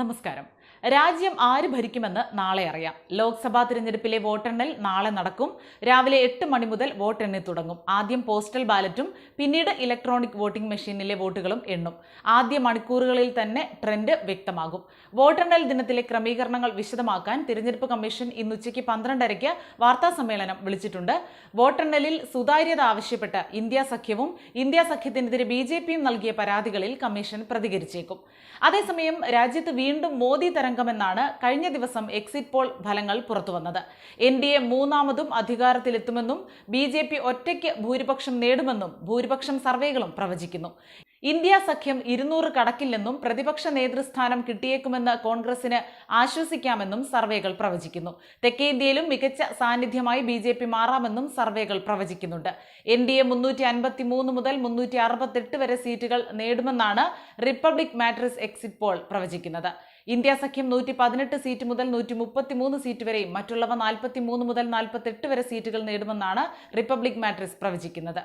നമസ്കാരം. രാജ്യം ആര് ഭരിക്കുമെന്ന് നാളെ അറിയാം. ലോക്സഭാ തിരഞ്ഞെടുപ്പിലെ വോട്ടെണ്ണൽ നാളെ നടക്കും. രാവിലെ എട്ട് മണി മുതൽ വോട്ടെണ്ണി തുടങ്ങും. ആദ്യം പോസ്റ്റൽ ബാലറ്റും പിന്നീട് ഇലക്ട്രോണിക് വോട്ടിംഗ് മെഷീനിലെ വോട്ടുകളും എണ്ണും. ആദ്യ മണിക്കൂറുകളിൽ തന്നെ ട്രെൻഡ് വ്യക്തമാകും. വോട്ടെണ്ണൽ ദിനത്തിലെ ക്രമീകരണങ്ങൾ വിശദമാക്കാൻ തിരഞ്ഞെടുപ്പ് കമ്മീഷൻ ഇന്ന് ഉച്ചയ്ക്ക് പന്ത്രണ്ടരയ്ക്ക് വാർത്താ സമ്മേളനം വിളിച്ചിട്ടുണ്ട്. വോട്ടെണ്ണലിൽ സുതാര്യത ആവശ്യപ്പെട്ട് ഇന്ത്യ സഖ്യവും ഇന്ത്യ സഖ്യത്തിനെതിരെ ബി ജെ പിയും നൽകിയ പരാതികളിൽ കമ്മീഷൻ പ്രതികരിച്ചേക്കും. അതേസമയം രാജ്യത്ത് വീണ്ടും മോദി തരംഗമെന്നാണ് കഴിഞ്ഞ ദിവസം എക്സിറ്റ് പോൾ ഫലങ്ങൾ പുറത്തുവന്നത്. എൻ ഡി എ മൂന്നാമതും അധികാരത്തിലെത്തുമെന്നും ബി ജെ പി ഒറ്റയ്ക്ക് ഭൂരിപക്ഷം നേടുമെന്നും ഭൂരിപക്ഷം സർവേകളും പ്രവചിക്കുന്നു. ഇന്ത്യ സഖ്യം ഇരുന്നൂറ് കടക്കില്ലെന്നും പ്രതിപക്ഷ നേതൃസ്ഥാനം കിട്ടിയേക്കുമെന്ന് കോൺഗ്രസിന് ആശ്വസിക്കാമെന്നും സർവേകൾ പ്രവചിക്കുന്നു. തെക്കേ ഇന്ത്യയിലും മികച്ച സാന്നിധ്യമായി ബി ജെ പി മാറാമെന്നും സർവേകൾ പ്രവചിക്കുന്നുണ്ട്. എൻ ഡി എ മുന്നൂറ്റി അൻപത്തി മൂന്ന് മുതൽ മുന്നൂറ്റി അറുപത്തെട്ട് വരെ സീറ്റുകൾ നേടുമെന്നാണ് റിപ്പബ്ലിക് മാട്രിക്സ് എക്സിറ്റ് പോൾ പ്രവചിക്കുന്നത്. ഇന്ത്യ സഖ്യം നൂറ്റി പതിനെട്ട് സീറ്റ് മുതൽ നൂറ്റി മുപ്പത്തി മൂന്ന് സീറ്റ് വരെയും മറ്റുള്ളവ നാൽപ്പത്തി മൂന്ന് മുതൽ നാൽപ്പത്തെട്ട് വരെ സീറ്റുകൾ നേടുമെന്നാണ് റിപ്പബ്ലിക് മാട്രിക്സ് പ്രവചിക്കുന്നത്.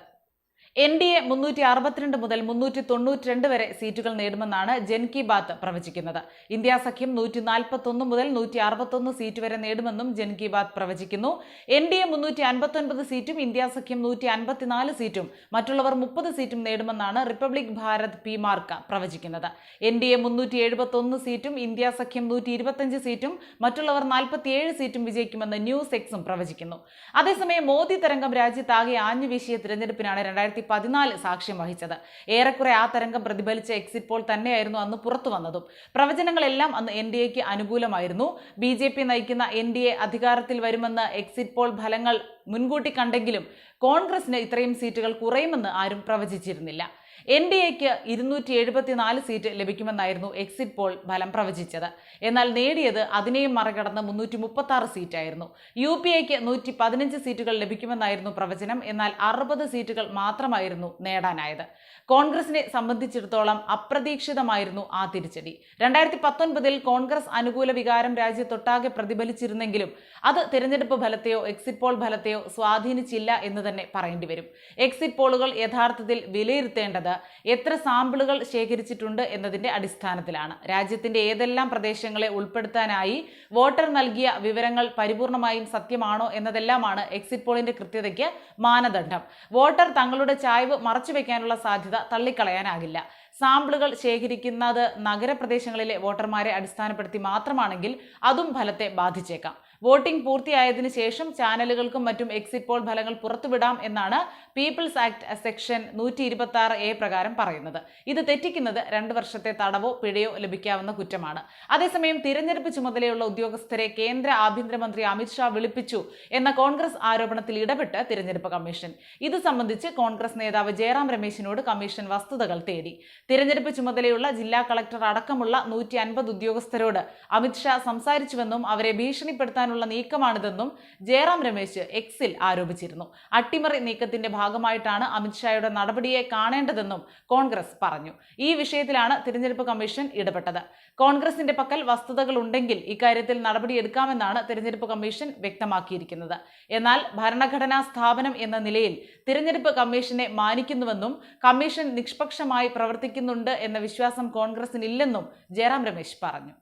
എൻ ഡി എ മുന്നൂറ്റി അറുപത്തിരണ്ട് മുതൽ മുന്നൂറ്റി തൊണ്ണൂറ്റി രണ്ട് വരെ സീറ്റുകൾ നേടുമെന്നാണ് ജൻ കി ബാത്ത് പ്രവചിക്കുന്നത്. ഇന്ത്യ സഖ്യം നൂറ്റി നാൽപ്പത്തൊന്ന് മുതൽ നൂറ്റി അറുപത്തൊന്ന് സീറ്റ് വരെ നേടുമെന്നും ജൻ കി ബാത്ത് പ്രവചിക്കുന്നു. എൻ ഡി എ മുന്നൂറ്റി അൻപത്തൊൻപത് സീറ്റും ഇന്ത്യ സഖ്യം നൂറ്റി അൻപത്തിനാല് സീറ്റും മറ്റുള്ളവർ മുപ്പത് സീറ്റും നേടുമെന്നാണ് റിപ്പബ്ലിക് ഭാരത് പി മാർക്ക പ്രവചിക്കുന്നത്. എൻ ഡി എ മുന്നൂറ്റി എഴുപത്തൊന്ന് സീറ്റും ഇന്ത്യ സഖ്യം നൂറ്റി ഇരുപത്തഞ്ച് സീറ്റും മറ്റുള്ളവർ നാൽപ്പത്തിയേഴ് സീറ്റും വിജയിക്കുമെന്ന് ന്യൂസ് എക്സും പ്രവചിക്കുന്നു. അതേസമയം മോദി തരംഗം രാജ്യത്താകെ ആഞ്ഞു വീശിയ തിരഞ്ഞെടുപ്പിനാണ് രണ്ടായിരത്തി പതിനാല് സാക്ഷ്യം വഹിച്ചത്. ഏറെക്കുറെ ആ തരംഗം പ്രതിഫലിച്ച എക്സിറ്റ് പോൾ തന്നെയായിരുന്നു അന്ന് പുറത്തു വന്നതും. പ്രവചനങ്ങളെല്ലാം അന്ന് എൻ ഡി എക്ക് അനുകൂലമായിരുന്നു. ബി ജെ പി നയിക്കുന്ന എൻ ഡി എ അധികാരത്തിൽ വരുമെന്ന് എക്സിറ്റ് പോൾ ഫലങ്ങൾ മുൻകൂട്ടി കണ്ടെങ്കിലും കോൺഗ്രസിന് ഇത്രയും സീറ്റുകൾ കുറയുമെന്ന് ആരും പ്രവചിച്ചിരുന്നില്ല. എൻ ഡി എക്ക് ഇരുന്നൂറ്റി എഴുപത്തിനാല് സീറ്റ് ലഭിക്കുമെന്നായിരുന്നു എക്സിറ്റ് പോൾ ഫലം പ്രവചിച്ചത്. എന്നാൽ നേടിയത് അതിനെയും മറികടന്ന് മുന്നൂറ്റി മുപ്പത്തി ആറ് സീറ്റായിരുന്നു. യു പി എക്ക് നൂറ്റി പതിനഞ്ച് സീറ്റുകൾ ലഭിക്കുമെന്നായിരുന്നു പ്രവചനം. എന്നാൽ അറുപത് സീറ്റുകൾ മാത്രമായിരുന്നു നേടാനായത്. കോൺഗ്രസിനെ സംബന്ധിച്ചിടത്തോളം അപ്രതീക്ഷിതമായിരുന്നു ആ തിരിച്ചടി. രണ്ടായിരത്തി പത്തൊൻപതിൽ കോൺഗ്രസ് അനുകൂല വികാരം രാജ്യത്തൊട്ടാകെ പ്രതിഫലിച്ചിരുന്നെങ്കിലും അത് തിരഞ്ഞെടുപ്പ് ഫലത്തെയോ എക്സിറ്റ് പോൾ ഫലത്തെയോ സ്വാധീനിച്ചില്ല എന്ന് തന്നെ പറയേണ്ടി വരും എക്സിറ്റ് പോളുകൾ യഥാർത്ഥത്തിൽ വിലയിരുത്തേണ്ടത് എത്ര സാമ്പിളുകൾ ശേഖരിച്ചിട്ടുണ്ട് എന്നതിന്റെ അടിസ്ഥാനത്തിലാണ്. രാജ്യത്തിന്റെ ഏതെല്ലാം പ്രദേശങ്ങളെ ഉൾപ്പെടുത്താനായി വോട്ടർ നൽകിയ വിവരങ്ങൾ പരിപൂർണമായും സത്യമാണോ എന്നതെല്ലാമാണ് എക്സിറ്റ് പോളിന്റെ കൃത്യതയ്ക്ക് മാനദണ്ഡം. വോട്ടർ തങ്ങളുടെ ചായ്വ് മറച്ചുവെക്കാനുള്ള സാധ്യത തള്ളിക്കളയാനാകില്ല. സാമ്പിളുകൾ ശേഖരിക്കുന്നത് നഗരപ്രദേശങ്ങളിലെ വോട്ടർമാരെ അടിസ്ഥാനപ്പെടുത്തി മാത്രമാണെങ്കിൽ അതും ഫലത്തെ ബാധിച്ചേക്കാം. വോട്ടിംഗ് പൂർത്തിയായതിനു ശേഷം ചാനലുകൾക്കും മറ്റും എക്സിറ്റ് പോൾ ഫലങ്ങൾ പുറത്തുവിടാം എന്നാണ് പീപ്പിൾസ് ആക്ട് സെക്ഷൻ നൂറ്റി ഇരുപത്തി ആറ് എ പ്രകാരം പറയുന്നത്. ഇത് തെറ്റിക്കുന്നത് രണ്ട് വർഷത്തെ തടവോ പിഴയോ ലഭിക്കാവുന്ന കുറ്റമാണ്. അതേസമയം തിരഞ്ഞെടുപ്പ് ചുമതലയുള്ള ഉദ്യോഗസ്ഥരെ കേന്ദ്ര ആഭ്യന്തരമന്ത്രി അമിത്ഷാ വിളിപ്പിച്ചു എന്ന കോൺഗ്രസ് ആരോപണത്തിൽ ഇടപെട്ട് തിരഞ്ഞെടുപ്പ് കമ്മീഷൻ. ഇത് സംബന്ധിച്ച് കോൺഗ്രസ് നേതാവ് ജയറാം രമേശിനോട് കമ്മീഷൻ വസ്തുതകൾ തേടി. തിരഞ്ഞെടുപ്പ് ചുമതലയുള്ള ജില്ലാ കളക്ടർ അടക്കമുള്ള നൂറ്റി അൻപത് ഉദ്യോഗസ്ഥരോട് അമിത്ഷാ സംസാരിച്ചുവെന്നും അവരെ ഭീഷണിപ്പെടുത്താനുള്ള നീക്കമാണിതെന്നും ജയറാം രമേശ് എക്സിൽ ആരോപിച്ചിരുന്നു. അട്ടിമറി നീക്കത്തിന്റെ ഭാഗമായിട്ടാണ് അമിത്ഷായുടെ നടപടിയെ കാണേണ്ടതെന്നും കോൺഗ്രസ് പറഞ്ഞു. ഈ വിഷയത്തിലാണ് തിരഞ്ഞെടുപ്പ് കമ്മീഷൻ ഇടപെട്ടത്. കോൺഗ്രസിന്റെ പക്കൽ വസ്തുതകൾ ഉണ്ടെങ്കിൽ ഇക്കാര്യത്തിൽ നടപടിയെടുക്കാമെന്നാണ് തിരഞ്ഞെടുപ്പ് കമ്മീഷൻ വ്യക്തമാക്കിയിരിക്കുന്നത്. എന്നാൽ ഭരണഘടനാ സ്ഥാപനം എന്ന നിലയിൽ തിരഞ്ഞെടുപ്പ് കമ്മീഷനെ മാനിക്കുന്നുവെന്നും കമ്മീഷൻ നിഷ്പക്ഷമായി പ്രവർത്തിക്കുന്നുണ്ട് എന്ന വിശ്വാസം കോൺഗ്രസിനില്ലെന്നും ജയറാം രമേശ് പറഞ്ഞു.